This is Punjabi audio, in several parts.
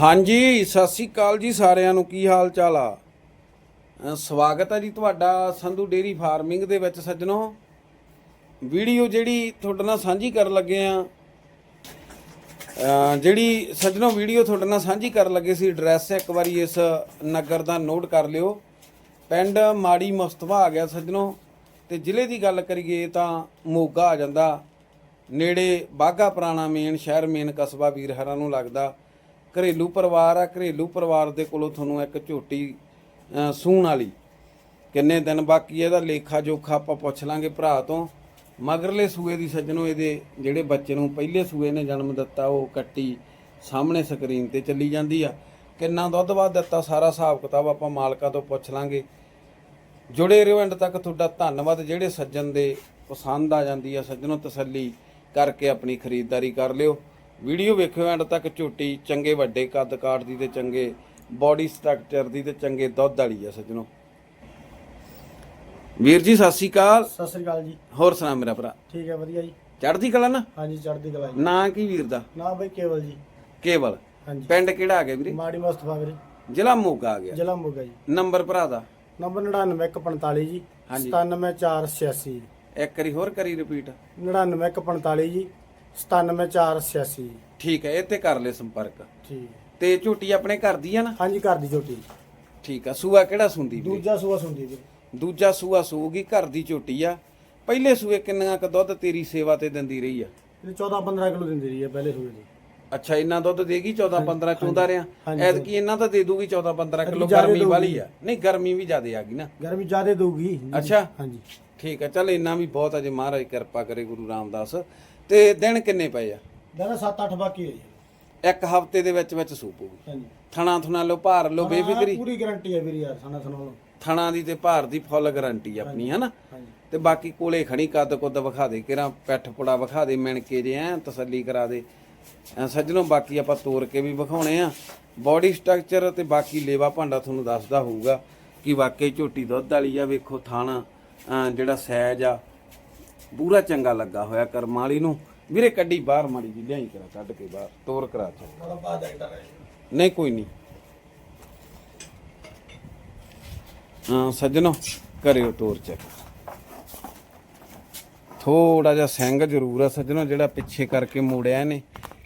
ਹਾਂਜੀ, ਸਤਿ ਸ੍ਰੀ ਅਕਾਲ ਜੀ ਸਾਰਿਆਂ ਨੂੰ। ਕੀ ਹਾਲ ਚਾਲ ਆ ਸਵਾਗਤ ਹੈ ਜੀ ਤੁਹਾਡਾ ਸੰਧੂ ਡੇਰੀ ਫਾਰਮਿੰਗ ਦੇ ਵਿੱਚ ਸੱਜਣੋ। ਵੀਡੀਓ ਜਿਹੜੀ ਤੁਹਾਡੇ ਨਾਲ ਸਾਂਝੀ ਕਰਨ ਲੱਗੇ ਆ ਜਿਹੜੀ ਸੱਜਣੋ ਵੀਡੀਓ ਤੁਹਾਡੇ ਨਾਲ ਸਾਂਝੀ ਕਰਨ ਲੱਗੇ ਸੀ, ਐਡਰੈਸ ਇੱਕ ਵਾਰੀ ਇਸ ਨਗਰ ਦਾ ਨੋਟ ਕਰ ਲਿਓ। ਪਿੰਡ ਮਾੜੀ ਮੁਸਤਫਾ ਆ ਗਿਆ ਸੱਜਣੋ, ਤੇ ਜ਼ਿਲ੍ਹੇ ਦੀ ਗੱਲ ਕਰੀਏ ਤਾਂ ਮੋਗਾ ਆ ਜਾਂਦਾ। ਨੇੜੇ ਬਾਗਾ ਪੁਰਾਣਾ ਮੇਨ, ਸ਼ਹਿਰ ਮੇਨ ਕਸਬਾ ਵੀਰਹਰਾਂ ਨੂੰ ਲੱਗਦਾ। ਘਰੇਲੂ ਪਰਿਵਾਰ ਆ ਘਰੇਲੂ ਪਰਿਵਾਰ ਦੇ ਕੋਲੋਂ ਤੁਹਾਨੂੰ ਇੱਕ ਝੋਟੀ ਅ, ਸੂਣ ਵਾਲੀ। ਕਿੰਨੇ ਦਿਨ ਬਾਕੀ ਇਹਦਾ ਲੇਖਾ ਜੋਖਾ ਆਪਾਂ ਪੁੱਛ ਲਾਂਗੇ ਭਰਾ ਤੋਂ। ਮਗਰਲੇ ਸੂਏ ਦੀ ਸੱਜਣੋ ਇਹਦੇ ਜਿਹੜੇ ਬੱਚੇ ਨੂੰ ਪਹਿਲੇ ਸੂਏ ਨੇ ਜਨਮ ਦਿੱਤਾ ਉਹ ਕੱਟੀ ਸਾਹਮਣੇ ਸਕਰੀਨ ਤੇ ਚੱਲੀ ਜਾਂਦੀ ਆ। ਕਿੰਨਾ ਦੁੱਧ ਬਾਅਦ ਦਿੱਤਾ ਸਾਰਾ ਹਿਸਾਬ ਕਿਤਾਬ ਆਪਾਂ ਮਾਲਕਾਂ ਤੋਂ ਪੁੱਛ ਲਾਂਗੇ। ਜੁੜੇ ਰਹੋ ਐਂਡ ਤੱਕ ਤੁਹਾਡਾ ਧੰਨਵਾਦ। ਜਿਹੜੇ ਸੱਜਣ ਦੇ ਪਸੰਦ ਆ ਜਾਂਦੀ ਆ ਸੱਜਣੋ ਤਸੱਲੀ ਕਰਕੇ ਆਪਣੀ ਖਰੀਦਦਾਰੀ ਕਰ ਲਿਓ। ਵੀਡੀਓ ਵੇਖਿਓ ਐਂਡ ਤੱਕ ਝੋਟੀ ਚੰਗੇ ਵੱਡੇ ਕੱਦ ਕਾਠ ਦੀ ਤੇ ਚੰਗੇ ਬਾਡੀ ਸਟਰਕਚਰ ਦੀ ਤੇ ਚੰਗੇ ਦੁੱਧ ਵਾਲੀ ਆ ਸੱਜਣੋ। ਵੀਰ ਜੀ ਸਤਿ ਸ਼੍ਰੀ ਅਕਾਲ। ਸਤਿ ਸ੍ਰੀ ਅਕਾਲ ਜੀ। ਹੋਰ ਸੁਣਾ ਮੇਰਾ ਭਰਾ। ਠੀਕ ਹੈ ਵਧੀਆ ਜੀ। ਚੜ੍ਹਦੀ ਕਲਾ ਨਾ? ਹਾਂਜੀ ਚੜ੍ਹਦੀ ਕਲਾ ਜੀ। ਨਾਂ ਕੀ ਵੀਰ ਦਾ? ਨਾ ਬਈ ਕੇਵਲ ਜੀ। ਕੇਵਲ। ਹਾਂਜੀ। ਪਿੰਡ ਕਿਹੜਾ ਆ ਗਿਆ ਵੀਰੇ? ਮਾੜੀ ਮੁਸਤਫਾ ਵੀਰੇ। ਜ਼ਿਲ੍ਹਾ ਮੋਗਾ ਆ ਗਿਆ। ਜ਼ਿਲ੍ਹਾ ਮੋਗਾ ਜੀ। ਨੰਬਰ ਭਰਾ ਦਾ? ਨੰਬਰ 99145 ਜੀ। ਹਾਂਜੀ। 97486 ਇੱਕ ਵਾਰੀ ਹੋਰ ਕਰੀ ਰਿਪੀਟ 99145 ਜੀ। 97486 ਜੀ ਠੀਕ ਹੈ ਇਹ ਤੇ ਕਰ ਲੈ ਸੰਪਰਕ। ਠੀਕ। ਤੇ ਝੋਟੀ ਆਪਣੇ ਘਰ ਦੀ ਆ ਨਾ? ਹਾਂਜੀ ਘਰ ਦੀ ਝੋਟੀ। ਠੀਕ ਆ ਸੂਆ ਕਿਹੜਾ ਸੁੰਦੀ ਵੀਰੇ? ਦੂਜਾ ਸੂਆ ਸੁੰਦੀ ਵੀਰੇ। ਦੂਜਾ ਸੂਆ ਸੂਗੀ ਘਰ ਦੀ ਝੋਟੀ ਆ। ਪਹਿਲੇ ਸੂਏ ਕਿੰਨਾ ਕ ਦੁੱਧ ਤੇਰੀ ਸੇਵਾ ਤੇ ਦਿੰਦੀ ਰਹੀ ਆ? ਇਹ 14 15 ਕਿਲੋ ਦਿੰਦੀ ਰਹੀ ਹੈ ਪਹਿਲੇ ਸੂਏ ਦੀ। ਅੱਛਾ ਇੰਨਾ ਦੁੱਧ ਦੇਗੀ 14 15 ਚੋਂਦਾ ਰਿਆ ਹਾਂਜੀ, ਐਤਕੀ ਇਹਨਾਂ ਤਾਂ ਦੇ ਦੂਗੀ 14 15 ਕਿਲੋ ਜ਼ਿਆਦੇ ਗਰਮੀ। ਵਾਲੀ ਆ। ਨਹੀਂ ਗਰਮੀ ਵੀ ਜ਼ਿਆਦੇ ਆ ਗਈ ਨਾ। ਗਰਮੀ ਜ਼ਿਆਦੇ ਦਊਗੀ। ਅੱਛਾ। ਹਾਂਜੀ। ਠੀਕ ਆ ਚੱਲ ਇੰਨਾ ਵੀ ਬਹੁਤ ਅਜੇ ਮਹਾਰਾਜ ਕਿਰਪਾ ਕਰੇ ਗੁਰੂ ਰਾਮਦਾਸ। ਤੇ ਦਿਨ ਕਿੰਨੇ ਪਏ ਆ? ਦਾਦਾ 7-8 ਬਾਕੀ ਹੈ ਜੀ। ਇੱਕ ਹਫ਼ਤੇ ਦੇ ਵਿੱਚ ਵਿੱਚ ਸੂਪੂਗੀ ਹਾਂਜੀ। ਥਣਾ ਥੁਣਾ ਲੋ ਭਾਰ ਲੋ ਬੇਫਿਕਰੀ। ਪੂਰੀ ਗਾਰੰਟੀ ਹੈ ਵੀਰੇ ਯਾਰ ਸਾਨਾ ਸੁਣਾਓ ਥਣਾ ਦੀ ਤੇ ਭਾਰ ਦੀ ਫੁੱਲ ਗਾਰੰਟੀ ਆਪਣੀ ਹਨਾ? ਹਾਂਜੀ। ਤੇ ਬਾਕੀ ਕੋਲੇ ਖਣੀ ਕੱਦ ਕੁੱਦ ਵਿਖਾ ਦੇ ਕਿਰਾਂ ਪੈਠ ਪੁੜਾ ਵਿਖਾ ਦੇ ਮਿਣ ਕੇ ਜੇ ਐ ਤਸੱਲੀ ਕਰਾ ਦੇ। ਐਂ ਸੱਜਣੋ ਬਾਕੀ ਆਪਾਂ ਤੋਰ ਕੇ ਵੀ ਵਿਖਾਉਣੇ ਆ। ਬਾਡੀ ਸਟਰਕਚਰ ਤੇ ਬਾਕੀ ਲੇਵਾ ਭਾਂਡਾ ਤੁਹਾਨੂੰ ਦੱਸਦਾ ਹੋਊਗਾ ਕਿ ਵਾਕਈ ਝੋਟੀ ਦੁੱਧ ਵਾਲੀ ਆ ਵੇਖੋ ਥਾਣਾ ਜਿਹੜਾ ਸੈਜ ਆ ਪੂਰਾ ਚੰਗਾ ਲੱਗਾ ਹੋਇਆ ਕਰਮਾਂ ਵਾਲੀ ਨੂੰ। ਵੀਰੇ ਕੱਢੀ ਬਾਹਰ ਮਾੜੀ ਜੀ ਲਿਆਈ ਕਰਾ ਕੱਢ ਕੇ ਬਾਹਰ ਤੋਰ ਕਰਾ ਚੋ ਨਹੀਂ ਕੋਈ ਨਹੀਂ। ਹਾਂ ਸੱਜਣੋ ਕਰਿਓ ਤੋਰ ਚੈੱਕ। ਥੋੜਾ ਜਿਹਾ ਸਿੰਘ ਜ਼ਰੂਰ ਆ ਸੱਜਣੋ ਜਿਹੜਾ ਪਿੱਛੇ ਕਰਕੇ ਮੋੜਿਆ ਨੇ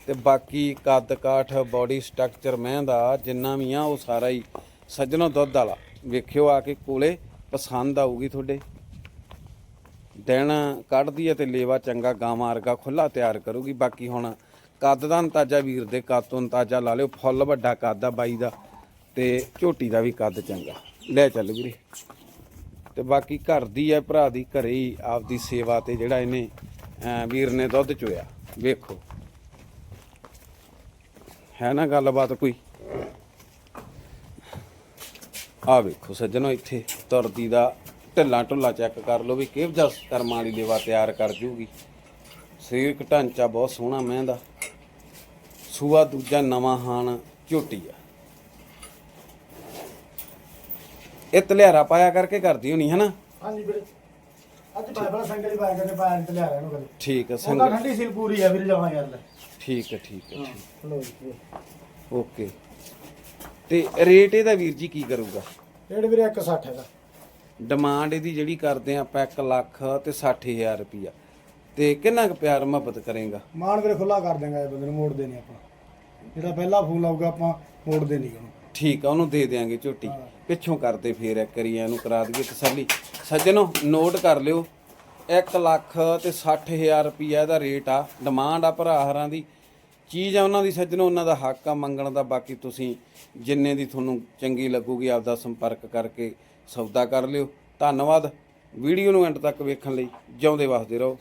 ਤੇ ਬਾਕੀ ਕੱਦ ਕਾਠ ਬਾਡੀ ਸਟਰਕਚਰ ਮੈਂ ਦਾ ਜਿੰਨਾ ਵੀ ਆ ਉਹ ਸਾਰਾ ਹੀ ਸੱਜਣੋ ਦੁੱਧ ਵਾਲਾ। ਵੇਖਿਓ ਆ ਕੇ ਕੋਲੇ ਪਸੰਦ ਆਊਗੀ ਤੁਹਾਡੇ। ਦਿਨ ਕੱਢਦੀ ਹੈ ਤੇ ਲੇਵਾ ਚੰਗਾ ਗਾਵਾਂ ਵਰਗਾ ਖੁੱਲਾ ਤਿਆਰ ਕਰੂਗੀ। ਬਾਕੀ ਹੁਣ ਕੱਦ ਦਾ ਅੰਤਾਜਾ ਵੀਰ ਦੇ ਕੱਦ ਤੋਂ ਅੰਤਾਜਾ ਲਾ ਲਿਓ, ਫੁੱਲ ਵੱਡਾ ਕੱਦ ਆ ਬਾਈ ਦਾ ਤੇ ਝੋਟੀ ਦਾ ਵੀ ਕੱਦ ਚੰਗਾ। ਲੈ ਚੱਲ ਵੀਰੇ। ਤੇ ਬਾਕੀ ਘਰ ਦੀ ਹੈ, ਭਰਾ ਦੀ ਘਰੇ ਹੀ ਆਪਦੀ ਸੇਵਾ ਤੇ ਜਿਹੜਾ ਇਹਨੇ ਵੀਰ ਨੇ ਦੁੱਧ ਚੋਇਆ। ਵੇਖੋ। ਹੈ ਨਾ ਗੱਲਬਾਤ ਕੋਈ? ਆ ਵੇਖੋ ਸੱਜਣੋ, ਇੱਥੇ ਤੁਰਦੀ ਦਾ ਢਿੱਲਾ ਢੁੱਲਾ ਚੈੱਕ ਕਰ ਲਓ ਵੀ ਕਿਹੋ ਜਿਹਾ ਕਰਮਾਂ ਵਾਲੀ ਲੇਵਾ ਤਿਆਰ ਕਰ ਜੂਗੀ। ਸਰੀਰਕ ਢਾਂਚਾ ਬਹੁਤ ਸੋਹਣਾ ਮੈਂ ਦਾ ਸੂਆ ਦੂਜਾ ਨਵਾਂ ਹਾਨ ਝੋਟੀ ਆ। ਇਹ ਤਲਿਆਰਾ ਪਾਇਆ ਕਰਕੇ ਕਰਦੀ ਹੋਣੀ ਹਨਾ? ਹਾਂਜੀ ਵੀਰੇ। ਅੱਜ ਬਾਈਬਲ ਸੰਗਲੀ ਪਾਇਆ ਕਰਦੇ ਪਾਇਆ ਤੇ ਲਿਆ ਰਿਹਾ ਨੂੰ ਠੀਕ ਹੈ ਉਹਦਾ ਸੰਗਤ। ਠੰਡੀ ਸੀਲ ਪੂਰੀ ਹੈ ਵੀਰੇ ਜਾਵਾਂ ਯਾਰ ਲੈ। ਠੀਕ ਹੈ ਠੀਕ ਹੈ ਠੀਕ ਲੋ ਜੀ ਓਕੇ। ਤੇ ਰੇਟ ਇਹਦਾ ਵੀਰ ਜੀ ਕੀ ਕਰੂਗਾ? ਰੇਟ ਵੀਰੇ 160 ਹੈਗਾ। ਡਿਮਾਂਡ ਇਹਦੀ ਜਿਹੜੀ ਕਰਦੇ ਆ ਆਪਾਂ 1 ਲੱਖ ਤੇ 60000 ਰੁਪਿਆ ਤੇ ਕਿੰਨਾ ਕੁ ਪਿਆਰ ਮੁਹੱਬਤ ਕਰੇਗਾ? ਮਾਨ ਵੀਰੇ ਖੁੱਲਾ ਕਰ ਦੇਂਗਾ ਇਹ ਬੰਦੇ ਨੂੰ ਮੋੜਦੇ ਨਹੀਂ ਆਪਾਂ। ਜਿਹੜਾ ਪਹਿਲਾ ਫੋਨ ਆਊਗਾ ਆਪਾਂ ਮੋੜਦੇ ਨਹੀਂ ਉਹਨੂੰ। ਠੀਕ ਆ ਉਹਨੂੰ ਦੇ ਦੇਾਂਗੇ ਝੋਟੀ। ਪਿੱਛੋਂ ਕਰਦੇ ਫੇਰ ਇੱਕ ਵਾਰੀ ਇਹਨੂੰ ਕਰਾ ਦਈਏ ਤਸੱਲੀ। ਸੱਜਣੋ ਨੋਟ ਕਰ ਲਿਓ 1 ਲੱਖ ਤੇ 60000 ਰੁਪਿਆ ਦਾ ਰੇਟ ਆ। ਡਿਮਾਂਡ ਆ ਭਰਾ ਹਰਾਂ ਦੀ। ਚੀਜ਼ ਆ ਉਹਨਾਂ ਦੀ ਸੱਜਣੋ ਉਹਨਾਂ ਦਾ ਹੱਕ ਆ ਮੰਗਣ ਦਾ। ਬਾਕੀ ਤੁਸੀਂ ਜਿੰਨੇ ਦੀ ਤੁਹਾਨੂੰ ਚੰਗੀ ਲੱਗੂਗੀ ਆਪਦਾ ਸੰਪਰਕ ਕਰਕੇ ਸੌਦਾ ਕਰ ਲਿਓ। ਧੰਨਵਾਦ। ਵੀਡੀਓ ਨੂੰ ਐਂਡ ਤੱਕ ਵੇਖਣ ਲਈ ਜਿਉਂਦੇ ਵਸਦੇ ਰਹੋ।